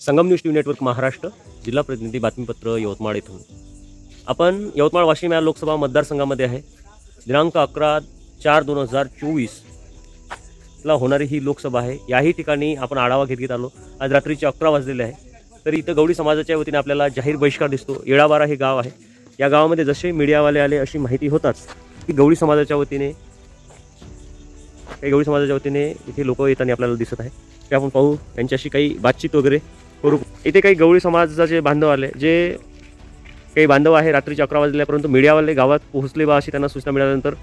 Sangam news T network Maharashtra जिल्हा प्रतिनिधी बातमीपत्र यवतमाळ येथून आपण यवतमाळ वाशिम या लोकसभा मतदारसंघामध्ये आहे. दिनांक अकरा चार दोन हजार चोवीसला होणारी ही लोकसभा आहे. याही ठिकाणी आपण आढावा घेत घेत आलो. आज रात्रीचे अकरा वाजलेले आहे. तर इथं गौडी समाजाच्या वतीने आपल्याला जाहीर बहिष्कार दिसतो. येळाबारा हे गाव आहे. या गावामध्ये जसे मीडियावाले आले अशी माहिती होताच की गवळी समाजाच्या वतीने काही गवळी समाजाच्या वतीने इथे लोक येताना आपल्याला दिसत आहे. ते आपण पाहू. त्यांच्याशी काही बातचीत वगैरे इथे काही गवळी समाजाचे बांधव आले जे काही बांधव आहे रात्रीचे अकरा वाजले परंतु मीडियावाले गावात पोहोचले बा अशी त्यांना सूचना मिळाल्यानंतर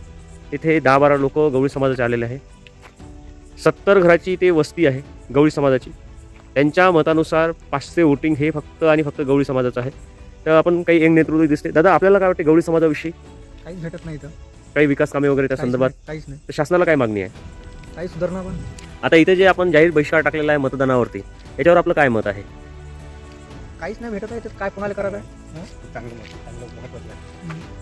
इथे दहा बारा लोक गवळी समाजाचे आलेले आहे. सत्तर घराची इथे वस्ती आहे गवळी समाजाची. त्यांच्या मतानुसार पाचशे वोटिंग हे फक्त आणि फक्त गवळी समाजाचं आहे. तर आपण काही एक नेतृत्व दिसते. दादा आपल्याला काय वाटते गवळी समाजाविषयी? काहीच भेटत नाही इथं. काही विकास कामे वगैरे त्या संदर्भात? काहीच नाही. तर शासनाला काय मागणी आहे? काही सुधारणा पण. आता इथे जे आपण जाहीर बहिष्कार टाकलेला आहे मतदानावरती याच्यावर आपलं काय मत आहे? काहीच नाही भेटत आहे तर काय कोणाला करायला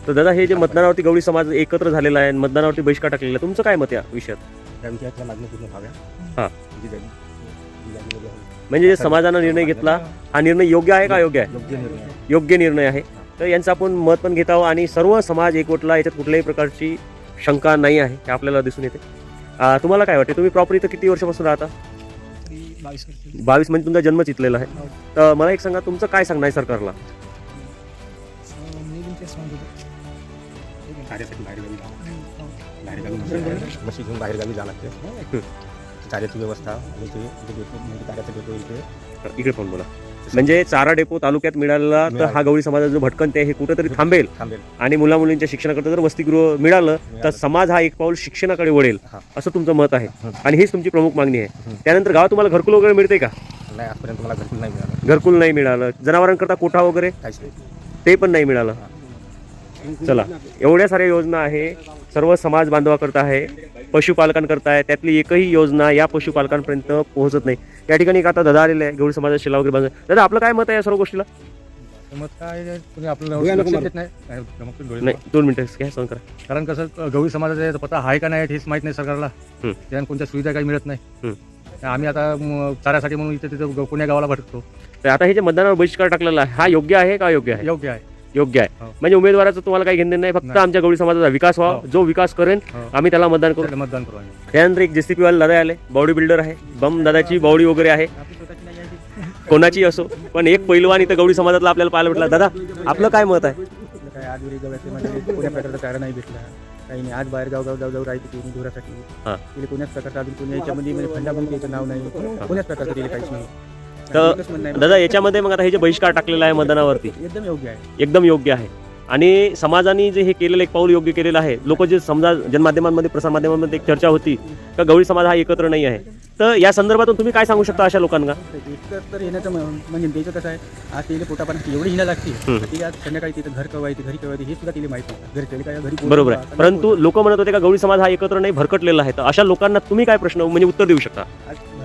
तर दादा हे जे मतदानावरती गवळी समाज एकत्र झालेला आहे आणि मतदानावरती बहिष्कार टाकलेला आहे तुमचं काय मत या विषयात? त्यांच्या मागणी पूर्ण व्हाव्या. हा. जी जागी जी जागेमध्ये आहे. म्हणजे जे समाजानं निर्णय घेतला हा निर्णय योग्य आहे का योग्य आहे? योग्य निर्णय आहे. योग्य निर्णय आहे. तर यांचं आपण मत पण घेत आहोत आणि सर्व समाज एकवटला याच्यात कुठल्याही प्रकारची शंका नाही आहे हे आपल्याला दिसून येते. आ, तुम्हाला काय वाटते? तुम्ही प्रॉपर इथं किती वर्षापासून राहता? बावीस वर्ष बावीस म्हणजे तुमचा जन्मच इथलेला आहे. हो. तर मला एक सांगा तुमचं काय सांगणं आहे सरकारला? मी पण तेच म्हणत होतो कार्यासाठी बाहेरगावी जावं हो. बाहेरगावी म्हणजे मशी घेऊन बाहेरगावी जावं लागते. कार्याची व्यवस्था आणि ते म्हणजे कार्याचा इथे. इकडे पण बोला. म्हणजे चारा डेपो तालुक्यात मिळाला तर हा गवळी समाजाचा जो भटकन ते हे कुठेतरी थांबेल. थांबेल. आणि मुला मुलींच्या शिक्षणाकरता जर वसतिगृह मिळालं तर. समाज हा एक पाऊल शिक्षणाकडे वळेल. असं तुमचं मत आहे. आणि हीच तुमची प्रमुख मागणी आहे. त्यानंतर गावात तुम्हाला घरकुल वगैरे मिळते का? नाही आजपर्यंत मला घरकुल नाही मिळालं. घरकुल नाही मिळालं. जनावरांकरता कोठा वगैरे? काहीच नाही. ते पण नाही मिळालं. चला एवढ्या साऱ्या योजना आहे. सर्व समाज बांधवाकरता आहे पशुपालकांकरता आहे त्यातली एकही योजना या पशुपालकांपर्यंत पोहोचत नाही. या ठिकाणी एक आता दादा आलेले आहे गौडी समाजाचा शिला वगैरे बांधून दादा आपलं काय मत आहे या सर्व गोष्टीला? मत काय कोणी डोळ्याला आपल्याला लक्ष नको देत नाही. काय गमत डोळे नाही दोन मिनिटं घ्या करा. कारण कसं गवळी समाजाचा पत्ता आहे का नाही हेच माहीत नाही सरकारला. हं. त्यानं कोणत्या सुविधा काही मिळत नाही. हं. आम्ही आता म, चाऱ्यासाठी म्हणून इथे तिथं पुण्या गावाला भटकतो. तर आता हे जे मतदानावर बहिष्कार टाकलेला आहे हा योग्य आहे का योग्य आहे? योग्य आहे. योग्य आहे. हो. म्हणजे उमेदवाराचं तुम्हाला काही घेणं नाही फक्त. आमच्या गौडी समाजाचा विकास व्हावा हो. जो विकास करेन हो. आम्ही त्याला मतदान करू. मतदान करू त्यानंतर एक जेसीपी वाले दादा आले बॉडी बिल्डर आहे बम दादाची बॉडी वगैरे आहे. कोणाची असो पण एक पैलवान इथं गौडी समाजातला आपल्याला पाहायला भेटला. दादा आपलं काय मत आहे? काय आज म्हणजे कोण्या प्रकारचा चारा नाही भेटला. काही नाही आज बाहेर गाव गाव जाऊ जाऊ राहते कोणी धुरासाठी कोण्याच प्रकारचा अजून कोणी याच्यामध्ये म्हणजे फंडामध्ये त्याचं नाव नाही. कोण्याच प्रकारचं काहीच नाही. तर दादा याच्यामध्ये मग आता हे जे बहिष्कार टाकलेला आहे मतदानावरती एकदम योग्य आहे. एकदम योग्य आहे. आणि समाजाने जे हे केलेलं एक पाऊल योग्य केलेलं आहे. लोक जे समजा जनमाध्यमांमध्ये प्रसारमाध्यमांमध्ये एक चर्चा होती का गवळी समाज हा एकत्र नाही आहे? तर या संदर्भातून तुम्ही काय सांगू शकता अशा लोकांना? एकतर तर येण्याचं म्हणजे त्याचं कसं आहे आज तिला पोटापाण्याची एवढी हिला लागते. तिला आज संध्याकाळी तिथं घर कवा येते घरी कवा येते हे सुद्धा तिला माहिती नाही. घरी काय घरी बरोबर आहे. परंतु लोक म्हणत होते का गवळी समाज हा एकत्र नाही भरकटलेला आहे. तर अशा लोकांना तुम्ही काय प्रश्न म्हणजे उत्तर देऊ शकता?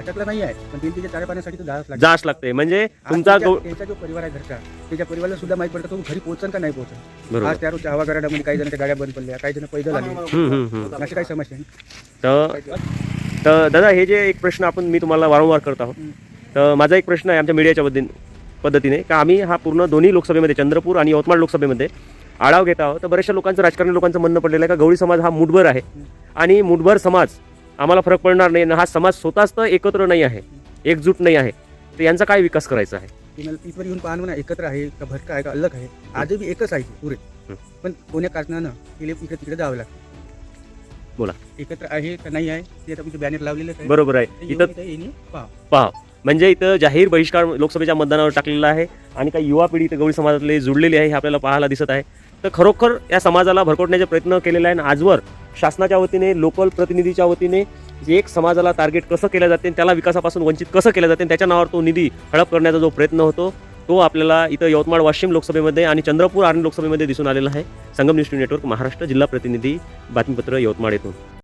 आज भटकला नाही आहे पण तिला तिच्या चारा पाण्यासाठी जावंच लागतं. जास लागते म्हणजे आज तुमचा त्याच्या- गौ- त्यांचा जो परिवार आहे घरचा त्याच्या परिवाराला सुद्धा माहीत पडतं तो घरी पोहोचन का नाही पोहोचन? बरोबर. आज त्या रोजच्या हवा गराडामध्ये काही जणांच्या गाड्या बंद पडल्या काही जण पैदल आले. हम्म, हम्म, हम्म. अशी काही समस्या आहे? तर तर दादा हे जे एक प्रश्न आपण मी तुम्हाला वारंवार करत आहोत तर माझा एक प्रश्न आहे आमच्या मीडियाच्या पद्धतीने पद्धतीने का आम्ही हा पूर्ण दोन्ही लोकसभेमध्ये चंद्रपूर आणि यवतमाळ लोकसभेमध्ये आढाव घेत आहोत. तर बऱ्याचशा लोकांचं राजकारणी लोकांचं म्हणणं पडलेलं आहे का गवळी समाज हा मुठभर आहे. आणि मुठभर समाज आम्हाला फरक पडणार नाही. हा समाज स्वतःच तर एकत्र नाही आहे. एकजूट नाही आहे. तर यांचा काय विकास करायचा आहे? येऊन पाहणं म्हणा एकत्र आहे का भटका आहे का अलग आहे. आजही एकच आहे पुरे. पण कोण्या कारणानं तिला इकडे तिकडे जावं लागतं? बोला. एकत्र आहे का नाही आहे ते आता तुमचं बॅनर लावलेलं आहे. बरोबर आहे. इथं पहा. म्हणजे इथं जाहीर बहिष्कार लोकसभेच्या मतदानावर टाकलेला आहे आणि काही युवा पिढी इथं गवळी समाजातले जुळलेली आहे हे आपल्याला पाहायला दिसत आहे. तर खरोखर या समाजाला भरकटण्याचा प्रयत्न केलेला आहे आणि आजवर शासनाच्या वतीने लोकल प्रतिनिधीच्या वतीने जे एक समाजाला टार्गेट कसं केलं जाते आणि त्याला विकासापासून वंचित कसं केलं जाते आणि त्याच्या नावावर तो निधी हडप करण्याचा जो प्रयत्न होतो तो आपल्याला इथं यवतमाळ वाशिम लोकसभेमध्ये आणि चंद्रपूर आर्णी लोकसभेमध्ये दिसून आलेला आहे. संगम न्यूज नेटवर्क महाराष्ट्र जिल्हा प्रतिनिधी बातमीपत्र यवतमाळ येथून.